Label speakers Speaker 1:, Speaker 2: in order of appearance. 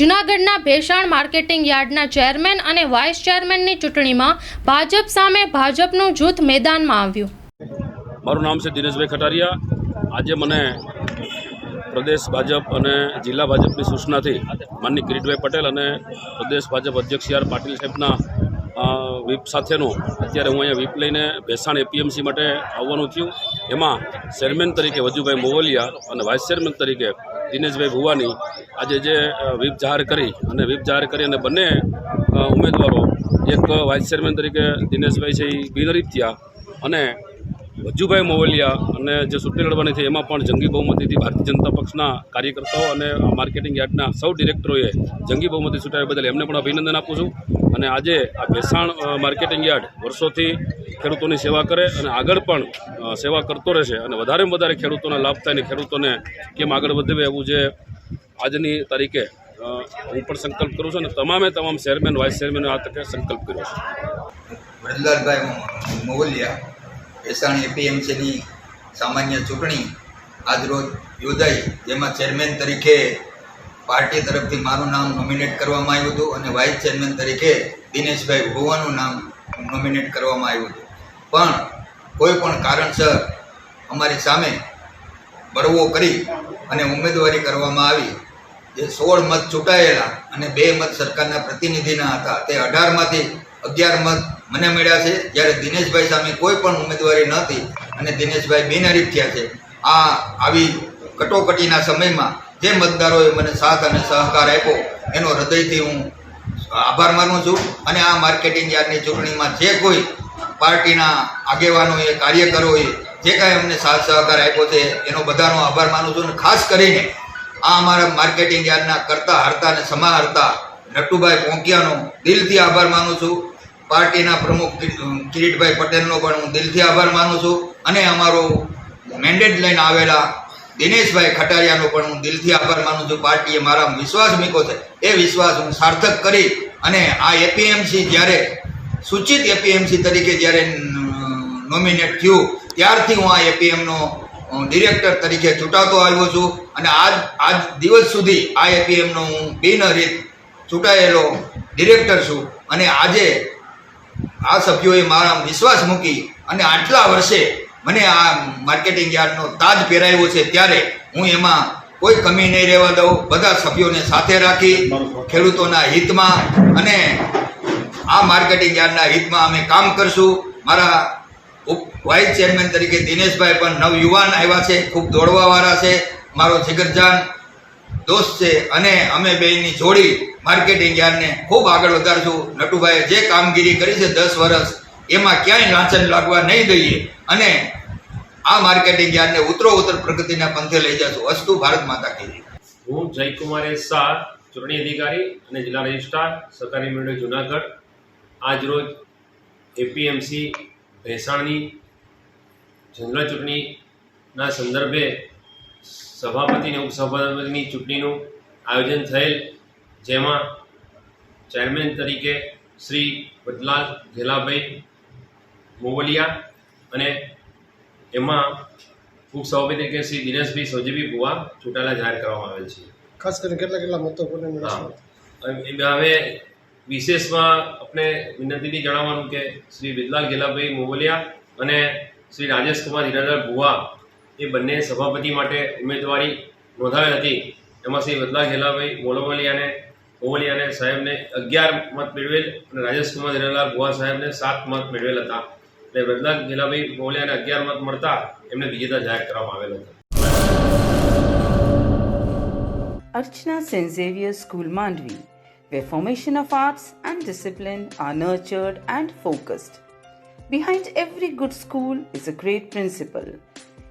Speaker 1: જૂનાગઢના ભેસાણ માર્કેટિંગ યાર્ડના ચેરમેન અને વાઇસ ચેરમેનની ચૂંટણીમાં ભાજપ સામે ભાજપનું જૂથ મેદાનમાં આવ્યું.
Speaker 2: મારું નામ છે દિનેશભાઈ ખટારિયા. આજે મને પ્રદેશ ભાજપ અને જિલ્લા ભાજપની સૂચનાથી માનની કિરીટભાઈ પટેલ અને પ્રદેશ ભાજપ અધ્યક્ષ સી આર પાટીલ સાહેબના અ, વ્હીપ સાથેનું અત્યારે હું અહીંયા વીપ લઈને ભેસાણ એપીએમસી માટે આવવાનું થયું. એમાં ચેરમેન તરીકે વજુભાઈ મોવલિયા અને વાઇસ ચેરમેન તરીકે દિનેશભાઈ ભુવાની આજે જે વીપ જાહેર કરી અને વીપ જાહેર કરી અને બંને ઉમેદવારો એક વાઇસ ચેરમેન તરીકે દિનેશભાઈ છે એ બિનહરીફ થયા અને વજુભાઈ મોવલિયા અને જે ચૂંટણી લડવાની છે, એમાં પણ જંગી બહુમતીથી ભારતીય જનતા પક્ષના કાર્યકર્તાઓ અને માર્કેટિંગ યાર્ડના સૌ ડિરેક્ટરોએ જંગી બહુમતી ચૂંટાવ્યા બદલ એમને પણ અભિનંદન આપું છું. અને આજે આ ભેસાણ માર્કેટિંગ યાર્ડ વર્ષોથી ખેડૂતોની સેવા કરે અને આગળ પણ સેવા કરતો રહેશે અને વધારેમાં વધારે ખેડૂતોને લાભ થાય અને ખેડૂતોને કેમ આગળ વધે એવું જે આજની તારીખે હું પણ સંકલ્પ કરું છું અને તમામે તમામ ચેરમેન, વાઇસ ચેરમેન આ તકે સંકલ્પ કર્યો છે.
Speaker 3: મોવલિયા ભેસાણ એપીએમસીની સામાન્ય ચૂંટણી આજરોજ યોજાઈ. જેમાં ચેરમેન તરીકે પાર્ટી તરફથી મારું નામ નોમિનેટ કરવામાં આવ્યું હતું અને વાઇસ ચેરમેન તરીકે દિનેશભાઈ ભુવાનું નામ નોમિનેટ કરવામાં આવ્યું હતું. પણ કોઈ પણ કારણસર અમારી સામે બળવો કરી અને ઉમેદવારી કરવામાં આવી. જે સોળ મત ચૂંટાયેલા અને બે મત સરકારના પ્રતિનિધિના હતા. તે અઢારમાંથી અગિયાર મત મને મળ્યા છે જ્યારે દિનેશભાઈ સામે કોઈ પણ ઉમેદવારી નહોતી અને દિનેશભાઈ બિનહરીફ થયા છે. આ આવી કટોકટીના સમયમાં જે મતદારોએ મને સાથ અને સહકાર આપ્યો, એનો હૃદયથી હું આભાર માનું છું અને આ માર્કેટિંગ યાર્ડની ચૂંટણીમાં જે કોઈ પાર્ટીના આગેવાનોએ, કાર્યકરોએ જે કાંઈ અમને સાથ સહકાર આપ્યો છે, એનો બધાનો આભાર માનું છું અને ખાસ કરીને આ અમારા માર્કેટિંગ યાર્ડના કરતા હરતા અને સમાહર્તા નટુભાઈ પોંકિયાનો દિલથી આભાર માનું છું. પાર્ટીના પ્રમુખ કિરીટભાઈ પટેલનો પણ હું દિલથી આભાર માનું છું. અને અમારો મેન્ડેટ લઈને આવેલા દિનેશભાઈ ખટારિયાનો પણ હું દિલથી આભાર માનું છું. પાર્ટીએ મારા વિશ્વાસ મૂક્યો છે. એ વિશ્વાસ હું સાર્થક કરી અને આ એપીએમસી જ્યારે, સૂચિત એપીએમસી તરીકે જ્યારે નોમિનેટ થયું, ત્યારથી હું આ એપીએમનો ડિરેક્ટર તરીકે ચૂંટાતો આવ્યો છું. અને આજ આજ દિવસ સુધી આ એપીએમનો હું બિનહરીત ચૂંટાયેલો ડિરેક્ટર છું. અને આજે આ સભ્યોએ મારા વિશ્વાસ મૂકી અને આટલા વર્ષે મને આ માર્કેટિંગ યાર્ડનો તાજ પહેરાવ્યો છે ત્યારે હું એમાં કોઈ કમી નહીં રહેવા દઉં. બધા સભ્યોને સાથે રાખી ખેડૂતોના હિતમાં અને આ માર્કેટિંગ યાર્ડના હિતમાં અમે કામ કરશું. મારા વાઇસ ચેરમેન તરીકે દિનેશભાઈ પણ નવયુવાન આવ્યા છે ખૂબ દોડવાવાળા છે. મારો જીગરજાન દોસ્ત છે અને અમે બેની જોડી માર્કેટિંગ યાર્ડને ખૂબ આગળ વધારશું. નટુભાઈએ જે કામગીરી કરી છે દસ વર્ષ, એમાં ક્યાંય લાંચન લાગવા નહીં દઈએ. અને આ માર્કેટિંગ યાર્ડને ઉતરો ઉત્તર પ્રગતિના પંથે લઈ જશું. અસ્તુ ભારત માતા કી
Speaker 4: હું જયકુમાર એસ શાહ, ચૂંટણી અધિકારી અને જિલ્લા રજિસ્ટ્રાર, સરકારી મંડળ જુનાગઢ. આજ રોજ એપીએમસી ભેસાણની જનરલ ચૂંટણીના સંદર્ભે સભાપતિ અને ઉપસભાપતિની ચૂંટણીનું આયોજન થયેલ જેમાં ચેરમેન તરીકે શ્રી બદલાલ ઘેલાભાઈ મોવલિયા અને એમાં ઉપસભાપતિ તરીકે શ્રી દિનેશભાઈ સોજીભાઈ ભુવા ચૂંટાયેલા જાહેર કરવામાં આવેલ છે.
Speaker 5: ખાસ કરીને કેટલા કેટલા મતો
Speaker 4: હા. હવે વિશેષમાં આપણે વિનંતીથી જણાવવાનું કે શ્રી વિદલાલ ગેલાભાઈ મોવલિયા અને શ્રી રાજેશ કુમાર હિરાલાલ ભુવા એ બંને સભાપતિ માટે ઉમેદવારી નોંધાવી હતી એમાં શ્રી વદલા ઘેલાભાઈ મોલોવલિયાને મોવલિયાને સાહેબને અગિયાર મત મેળવેલ અને રાજેશકુમાર કુમાર હિરાલાલ ભુવા સાહેબને સાત મત મેળવેલ હતા એટલે વદલા ઘેલાભાઈ મોવલિયાને અગિયાર મત મળતા એમને વિજેતા જાહેર કરવામાં આવેલ હતા
Speaker 6: Archana Saint Xavier school, Mandvi, where formation of arts and discipline are nurtured and focused. Behind every good school is a great principal.